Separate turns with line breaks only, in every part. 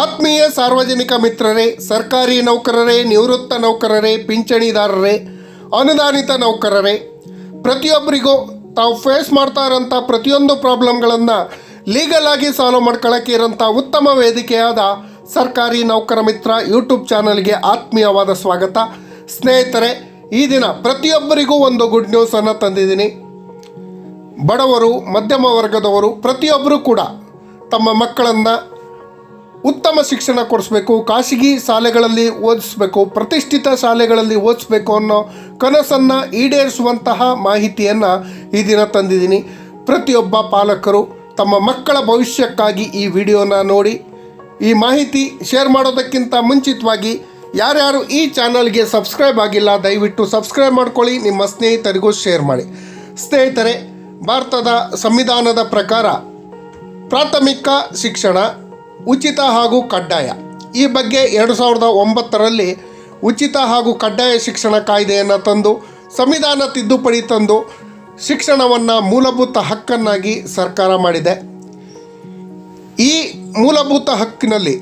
ಆತ್ಮೀಯ ಸಾರ್ವಜನಿಕ ಮಿತ್ರರೇ, ಸರ್ಕಾರಿ ನೌಕರರೇ, ನಿವೃತ್ತ ನೌಕರರೇ, ಪಿಂಚಣಿದಾರರೇ, ಅನುದಾನಿತ ನೌಕರರೇ, ಪ್ರತಿಯೊಬ್ಬರಿಗೂ ತಾವು ಫೇಸ್ ಮಾಡ್ತಾ ಇರೋಂಥ ಪ್ರತಿಯೊಂದು ಪ್ರಾಬ್ಲಮ್ಗಳನ್ನು ಲೀಗಲ್ ಆಗಿ ಸಾಲ್ವ್ ಮಾಡ್ಕೊಳ್ಳೋಕ್ಕೆ ಇರೋಂಥ ಉತ್ತಮ ವೇದಿಕೆಯಾದ ಸರ್ಕಾರಿ ನೌಕರ ಮಿತ್ರ ಯೂಟ್ಯೂಬ್ ಚಾನಲ್ಗೆ ಆತ್ಮೀಯವಾದ ಸ್ವಾಗತ. ಸ್ನೇಹಿತರೆ, ಈ ದಿನ ಪ್ರತಿಯೊಬ್ಬರಿಗೂ ಒಂದು ಗುಡ್ ನ್ಯೂಸನ್ನು ತಂದಿದ್ದೀನಿ. ಬಡವರು, ಮಧ್ಯಮ ವರ್ಗದವರು, ಪ್ರತಿಯೊಬ್ಬರೂ ಕೂಡ ತಮ್ಮ ಮಕ್ಕಳನ್ನು ಉತ್ತಮ ಶಿಕ್ಷಣ ಕೊಡಿಸ್ಬೇಕು, ಖಾಸಗಿ ಶಾಲೆಗಳಲ್ಲಿ ಓದಿಸ್ಬೇಕು, ಪ್ರತಿಷ್ಠಿತ ಶಾಲೆಗಳಲ್ಲಿ ಓದಿಸ್ಬೇಕು ಅನ್ನೋ ಕನಸನ್ನು ಈಡೇರಿಸುವಂತಹ ಮಾಹಿತಿಯನ್ನು ಈ ದಿನ ತಂದಿದ್ದೀನಿ. ಪ್ರತಿಯೊಬ್ಬ ಪಾಲಕರು ತಮ್ಮ ಮಕ್ಕಳ ಭವಿಷ್ಯಕ್ಕಾಗಿ ಈ ವಿಡಿಯೋನ ನೋಡಿ, ಈ ಮಾಹಿತಿ ಶೇರ್ ಮಾಡೋದಕ್ಕಿಂತ ಮುಂಚಿತವಾಗಿ ಯಾರ್ಯಾರು ಈ ಚಾನಲ್ಗೆ ಸಬ್ಸ್ಕ್ರೈಬ್ ಆಗಿಲ್ಲ, ದಯವಿಟ್ಟು ಸಬ್ಸ್ಕ್ರೈಬ್ ಮಾಡ್ಕೊಳ್ಳಿ, ನಿಮ್ಮ ಸ್ನೇಹಿತರಿಗೂ ಶೇರ್ ಮಾಡಿ. ಸ್ನೇಹಿತರೆ, ಭಾರತದ ಸಂವಿಧಾನದ ಪ್ರಕಾರ ಪ್ರಾಥಮಿಕ ಶಿಕ್ಷಣ ಉಚಿತ ಹಾಗೂ ಕಡ್ಡಾಯ. ಈ ಬಗ್ಗೆ ಎರಡು ಸಾವಿರದ ಒಂಬತ್ತರಲ್ಲಿ ಉಚಿತ ಹಾಗೂ ಕಡ್ಡಾಯ ಶಿಕ್ಷಣ ಕಾಯ್ದೆಯನ್ನು ತಂದು, ಸಂವಿಧಾನ ತಿದ್ದುಪಡಿ ತಂದು ಶಿಕ್ಷಣವನ್ನು ಮೂಲಭೂತ ಹಕ್ಕನ್ನಾಗಿ ಸರ್ಕಾರ ಮಾಡಿದೆ. ಈ ಮೂಲಭೂತ ಹಕ್ಕಿನಲ್ಲಿ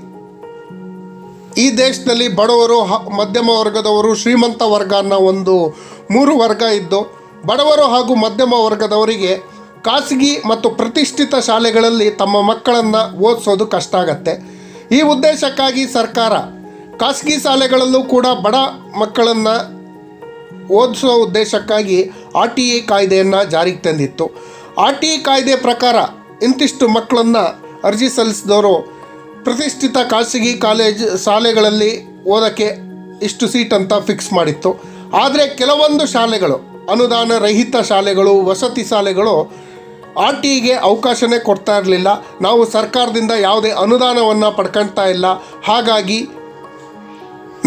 ಈ ದೇಶದಲ್ಲಿ ಬಡವರು ಮಧ್ಯಮ ವರ್ಗದವರು ಶ್ರೀಮಂತ ವರ್ಗ ಅನ್ನೋ ಒಂದು ಮೂರು ವರ್ಗ ಇದ್ದು, ಬಡವರು ಹಾಗೂ ಮಧ್ಯಮ ವರ್ಗದವರಿಗೆ ಖಾಸಗಿ ಮತ್ತು ಪ್ರತಿಷ್ಠಿತ ಶಾಲೆಗಳಲ್ಲಿ ತಮ್ಮ ಮಕ್ಕಳನ್ನು ಓದಿಸೋದು ಕಷ್ಟ ಆಗತ್ತೆ. ಈ ಉದ್ದೇಶಕ್ಕಾಗಿ ಸರ್ಕಾರ ಖಾಸಗಿ ಶಾಲೆಗಳಲ್ಲೂ ಕೂಡ ಬಡ ಮಕ್ಕಳನ್ನು ಓದಿಸೋ ಉದ್ದೇಶಕ್ಕಾಗಿ ಆರ್ ಟಿ ಇ ಕಾಯ್ದೆಯನ್ನು ಜಾರಿಗೆ ತಂದಿತ್ತು. ಆರ್ ಟಿ ಇ ಕಾಯ್ದೆ ಪ್ರಕಾರ ಇಂತಿಷ್ಟು ಮಕ್ಕಳನ್ನು ಅರ್ಜಿ ಸಲ್ಲಿಸಿದವರು ಪ್ರತಿಷ್ಠಿತ ಖಾಸಗಿ ಕಾಲೇಜ್ ಶಾಲೆಗಳಲ್ಲಿ ಓದೋಕ್ಕೆ ಇಷ್ಟು ಸೀಟ್ ಅಂತ ಫಿಕ್ಸ್ ಮಾಡಿತ್ತು. ಆದರೆ ಕೆಲವೊಂದು ಶಾಲೆಗಳು ಅನುದಾನ ರಹಿತ ಶಾಲೆಗಳು, ವಸತಿ ಶಾಲೆಗಳು ಆರ್ ಟಿ ಇಗೆ ಅವಕಾಶನೇ ಕೊಡ್ತಾ ಇರಲಿಲ್ಲ. ನಾವು ಸರ್ಕಾರದಿಂದ ಯಾವುದೇ ಅನುದಾನವನ್ನು ಪಡ್ಕೊಳ್ತಾ ಇಲ್ಲ. ಹಾಗಾಗಿ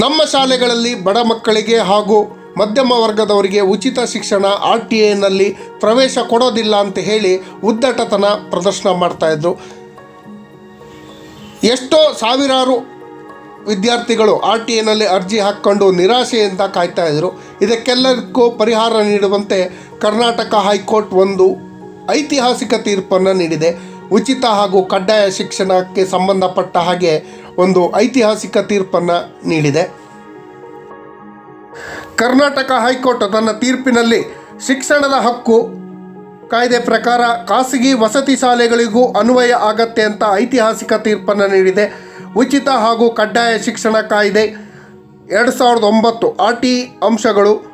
ನಮ್ಮ ಶಾಲೆಗಳಲ್ಲಿ ಬಡ ಮಕ್ಕಳಿಗೆ ಹಾಗೂ ಮಧ್ಯಮ ವರ್ಗದವರಿಗೆ ಉಚಿತ ಶಿಕ್ಷಣ ಆರ್ ಟಿ ಎನಲ್ಲಿ ಪ್ರವೇಶ ಕೊಡೋದಿಲ್ಲ ಅಂತ ಹೇಳಿ ಉದ್ದಟತನ ಪ್ರದರ್ಶನ ಮಾಡ್ತಾಯಿದ್ರು ಎಷ್ಟೋ ಸಾವಿರಾರು ವಿದ್ಯಾರ್ಥಿಗಳು ಆರ್ ಟಿ ಎನಲ್ಲಿ ಅರ್ಜಿ ಹಾಕ್ಕೊಂಡು ನಿರಾಶೆಯಿಂದ ಕಾಯ್ತಾ ಇದ್ರು. ಇದಕ್ಕೆಲ್ಲದಕ್ಕೂ ಪರಿಹಾರ ನೀಡುವಂತೆ ಕರ್ನಾಟಕ ಹೈಕೋರ್ಟ್ ಒಂದು ಐತಿಹಾಸಿಕ ತೀರ್ಪನ್ನು ನೀಡಿದೆ. ಉಚಿತ ಹಾಗೂ ಕಡ್ಡಾಯ ಶಿಕ್ಷಣಕ್ಕೆ ಸಂಬಂಧಪಟ್ಟ ಹಾಗೆ ಒಂದು ಐತಿಹಾಸಿಕ ತೀರ್ಪನ್ನು ನೀಡಿದೆ. ಕರ್ನಾಟಕ ಹೈಕೋರ್ಟ್ ತನ್ನ ತೀರ್ಪಿನಲ್ಲಿ ಶಿಕ್ಷಣದ ಹಕ್ಕು ಕಾಯ್ದೆ ಪ್ರಕಾರ ಖಾಸಗಿ ವಸತಿ ಶಾಲೆಗಳಿಗೂ ಅನ್ವಯ ಆಗತ್ತೆ ಅಂತ ಐತಿಹಾಸಿಕ ತೀರ್ಪನ್ನು ನೀಡಿದೆ. ಉಚಿತ ಹಾಗೂ ಕಡ್ಡಾಯ ಶಿಕ್ಷಣ ಕಾಯ್ದೆ ಎರಡು ಸಾವಿರದ ಒಂಬತ್ತು ಆರ್ ಟಿ ಅಂಶಗಳು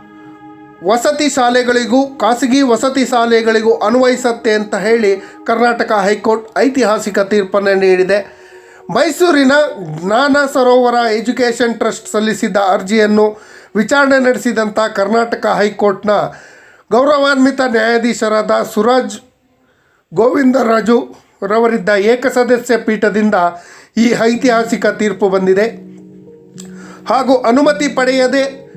ವಸತಿ ಶಾಲೆಗಳಿಗೂ, ಖಾಸಗಿ ವಸತಿ ಶಾಲೆಗಳಿಗೂ ಅನ್ವಯಿಸತ್ತೆ ಅಂತ ಹೇಳಿ ಕರ್ನಾಟಕ ಹೈಕೋರ್ಟ್ ಐತಿಹಾಸಿಕ ತೀರ್ಪನ್ನು ನೀಡಿದೆ. ಮೈಸೂರಿನ ಜ್ಞಾನ ಸರೋವರ ಎಜುಕೇಷನ್ ಟ್ರಸ್ಟ್ ಸಲ್ಲಿಸಿದ್ದ ಅರ್ಜಿಯನ್ನು ವಿಚಾರಣೆ ನಡೆಸಿದಂಥ ಕರ್ನಾಟಕ ಹೈಕೋರ್ಟ್ನ ಗೌರವಾನ್ವಿತ ನ್ಯಾಯಾಧೀಶರಾದ ಸುರಾಜ್ ಗೋವಿಂದರಾಜು ರವರಿದ್ದ ಏಕಸದಸ್ಯ ಪೀಠದಿಂದ ಈ ಐತಿಹಾಸಿಕ ತೀರ್ಪು ಬಂದಿದೆ. ಹಾಗೂ ಅನುಮತಿ ಪಡೆಯದೆ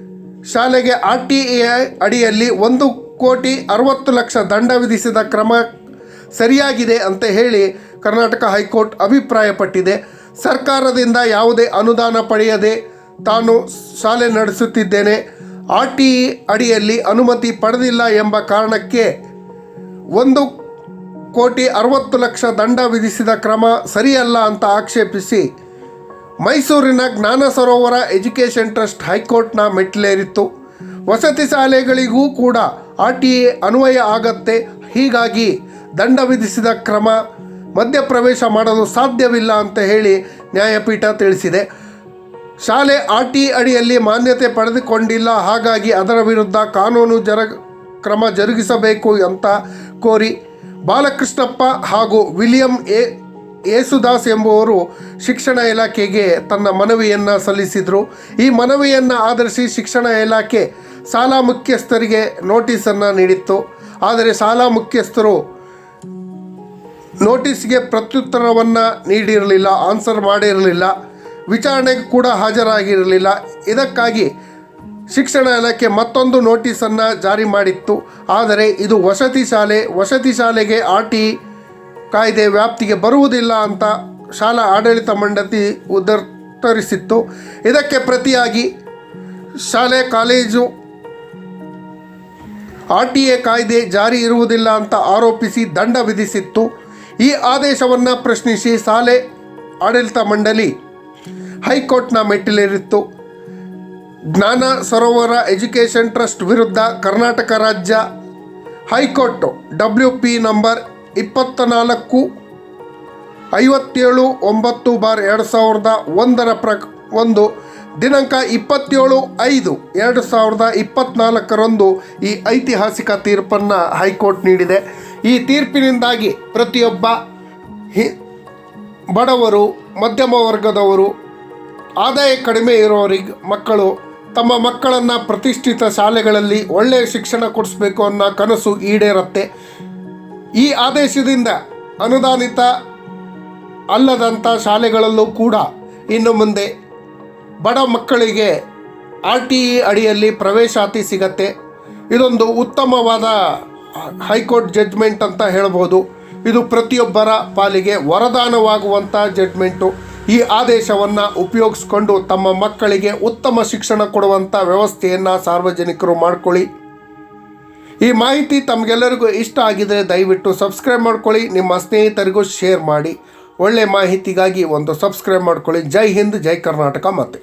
ಶಾಲೆಗೆ ಆರ್ ಟಿ ಎ ಅಡಿಯಲ್ಲಿ ಒಂದು ಕೋಟಿ ಅರವತ್ತು ಲಕ್ಷ ದಂಡ ವಿಧಿಸಿದ ಕ್ರಮ ಸರಿಯಾಗಿದೆ ಅಂತ ಹೇಳಿ ಕರ್ನಾಟಕ ಹೈಕೋರ್ಟ್ ಅಭಿಪ್ರಾಯಪಟ್ಟಿದೆ. ಸರ್ಕಾರದಿಂದ ಯಾವುದೇ ಅನುದಾನ ಪಡೆಯದೆ ತಾನು ಶಾಲೆ ನಡೆಸುತ್ತಿದ್ದೇನೆ. ಆರ್ ಟಿ ಇ ಅಡಿಯಲ್ಲಿ ಅನುಮತಿ ಪಡೆದಿಲ್ಲ ಎಂಬ ಕಾರಣಕ್ಕೆ ಒಂದು ಕೋಟಿ ಅರವತ್ತು ಲಕ್ಷ ದಂಡ ವಿಧಿಸಿದ ಕ್ರಮ ಸರಿಯಲ್ಲ ಅಂತ ಆಕ್ಷೇಪಿಸಿ ಮೈಸೂರಿನ ಜ್ಞಾನ ಸರೋವರ ಎಜುಕೇಷನ್ ಟ್ರಸ್ಟ್ ಹೈಕೋರ್ಟ್ನ ಮೆಟ್ಟಿಲೇರಿತ್ತು. ವಸತಿ ಶಾಲೆಗಳಿಗೂ ಕೂಡ ಆರ್ ಟಿ ಎ ಅನ್ವಯ ಆಗತ್ತೆ. ಹೀಗಾಗಿ ದಂಡ ವಿಧಿಸಿದ ಕ್ರಮ ಮಧ್ಯಪ್ರವೇಶ ಮಾಡಲು ಸಾಧ್ಯವಿಲ್ಲ ಅಂತ ಹೇಳಿ ನ್ಯಾಯಪೀಠ ತಿಳಿಸಿದೆ. ಶಾಲೆ ಆರ್ ಟಿ ಅಡಿಯಲ್ಲಿ ಮಾನ್ಯತೆ ಪಡೆದುಕೊಂಡಿಲ್ಲ. ಹಾಗಾಗಿ ಅದರ ವಿರುದ್ಧ ಕಾನೂನು ಜರ ಕ್ರಮ ಜರುಗಿಸಬೇಕು ಅಂತ ಕೋರಿ ಬಾಲಕೃಷ್ಣಪ್ಪ ಹಾಗೂ ವಿಲಿಯಂ ಎ. ಯೇಸುದಾಸ್ ಎಂಬುವರು ಶಿಕ್ಷಣ ಇಲಾಖೆಗೆ ತನ್ನ ಮನವಿಯನ್ನು ಸಲ್ಲಿಸಿದರು. ಈ ಮನವಿಯನ್ನು ಆಧರಿಸಿ ಶಿಕ್ಷಣ ಇಲಾಖೆ ಶಾಲಾ ಮುಖ್ಯಸ್ಥರಿಗೆ ನೋಟಿಸನ್ನು ನೀಡಿತ್ತು. ಆದರೆ ಶಾಲಾ ಮುಖ್ಯಸ್ಥರು ನೋಟಿಸ್ಗೆ ಪ್ರತ್ಯುತ್ತರವನ್ನು ನೀಡಿರಲಿಲ್ಲ, ಆನ್ಸರ್ ಮಾಡಿರಲಿಲ್ಲ, ವಿಚಾರಣೆಗೆ ಕೂಡ ಹಾಜರಾಗಿರಲಿಲ್ಲ. ಇದಕ್ಕಾಗಿ ಶಿಕ್ಷಣ ಇಲಾಖೆ ಮತ್ತೊಂದು ನೋಟಿಸನ್ನು ಜಾರಿ ಮಾಡಿತ್ತು. ಆದರೆ ಇದು ವಸತಿ ಶಾಲೆ, ವಸತಿ ಶಾಲೆಗೆ ಆರ್ ಟಿ ಕಾಯ್ದೆ ವ್ಯಾಪ್ತಿಗೆ ಬರುವುದಿಲ್ಲ ಅಂತ ಶಾಲಾ ಆಡಳಿತ ಮಂಡಳಿ ಉದರ್ತರಿಸಿತ್ತು ಇದಕ್ಕೆ ಪ್ರತಿಯಾಗಿ ಶಾಲೆ, ಕಾಲೇಜು, ಆರ್ ಟಿ ಎ ಕಾಯ್ದೆ ಜಾರಿ ಇರುವುದಿಲ್ಲ ಅಂತ ಆರೋಪಿಸಿ ದಂಡ ವಿಧಿಸಿತ್ತು. ಈ ಆದೇಶವನ್ನು ಪ್ರಶ್ನಿಸಿ ಶಾಲೆ, ಆಡಳಿತ ಮಂಡಳಿ ಹೈಕೋರ್ಟ್ನ ಮೆಟ್ಟಿಲೇರಿತ್ತು. ಜ್ಞಾನ ಸರೋವರ ಎಜುಕೇಷನ್ ಟ್ರಸ್ಟ್ ವಿರುದ್ಧ ಕರ್ನಾಟಕ ರಾಜ್ಯ ಹೈಕೋರ್ಟ್ ಡಬ್ಲ್ಯೂ ಪಿ ನಂಬರ್ ಇಪ್ಪತ್ತ ನಾಲ್ಕು ಐವತ್ತೇಳು, ಒಂಬತ್ತು ಬಾರ್ ಎರಡು ಸಾವಿರದ ಒಂದರ ಪ್ರ ಒಂದು, ದಿನಾಂಕ ಇಪ್ಪತ್ತೇಳು, ಐದು, ಎರಡು ಸಾವಿರದ ಇಪ್ಪತ್ತ್ನಾಲ್ಕರಂದು ಈ ಐತಿಹಾಸಿಕ ತೀರ್ಪನ್ನು ಹೈಕೋರ್ಟ್ ನೀಡಿದೆ. ಈ ತೀರ್ಪಿನಿಂದಾಗಿ ಪ್ರತಿಯೊಬ್ಬ ಹಿ, ಬಡವರು, ಮಧ್ಯಮ ವರ್ಗದವರು, ಆದಾಯ ಕಡಿಮೆ ಇರೋರಿಗೆ, ಮಕ್ಕಳು ತಮ್ಮ ಮಕ್ಕಳನ್ನು ಪ್ರತಿಷ್ಠಿತ ಶಾಲೆಗಳಲ್ಲಿ ಒಳ್ಳೆಯ ಶಿಕ್ಷಣ ಕೊಡಿಸ್ಬೇಕು ಅನ್ನೋ ಕನಸು ಈಡೇರುತ್ತೆ. ಈ ಆದೇಶದಿಂದ ಅನುದಾನಿತ ಅಲ್ಲದಂಥ ಶಾಲೆಗಳಲ್ಲೂ ಕೂಡ ಇನ್ನು ಮುಂದೆ ಬಡ ಮಕ್ಕಳಿಗೆ ಆರ್ ಟಿ ಇ ಅಡಿಯಲ್ಲಿ ಪ್ರವೇಶಾತಿ ಸಿಗತ್ತೆ. ಇದೊಂದು ಉತ್ತಮವಾದ ಹೈಕೋರ್ಟ್ ಜಡ್ಜ್ಮೆಂಟ್ ಅಂತ ಹೇಳ್ಬೋದು. ಇದು ಪ್ರತಿಯೊಬ್ಬರ ಪಾಲಿಗೆ ವರದಾನವಾಗುವಂಥ ಜಡ್ಜ್ಮೆಂಟು ಈ ಆದೇಶವನ್ನು ಉಪಯೋಗಿಸ್ಕೊಂಡು ತಮ್ಮ ಮಕ್ಕಳಿಗೆ ಉತ್ತಮ ಶಿಕ್ಷಣ ಕೊಡುವಂಥ ವ್ಯವಸ್ಥೆಯನ್ನು ಸಾರ್ವಜನಿಕರು ಮಾಡ್ಕೊಳ್ಳಿ. ಈ ಮಾಹಿತಿ ತಮಗೆಲ್ಲರಿಗೂ ಇಷ್ಟ ಆಗಿದರೆ ದಯವಿಟ್ಟು ಸಬ್ಸ್ಕ್ರೈಬ್ ಮಾಡ್ಕೊಳ್ಳಿ, ನಿಮ್ಮ ಸ್ನೇಹಿತರಿಗೂ ಶೇರ್ ಮಾಡಿ. ಒಳ್ಳೆ ಮಾಹಿತಿಗಾಗಿ ಒಂದು ಸಬ್ಸ್ಕ್ರೈಬ್ ಮಾಡ್ಕೊಳ್ಳಿ. ಜೈ ಹಿಂದ್, ಜೈ ಕರ್ನಾಟಕ ಮತ್ತೆ.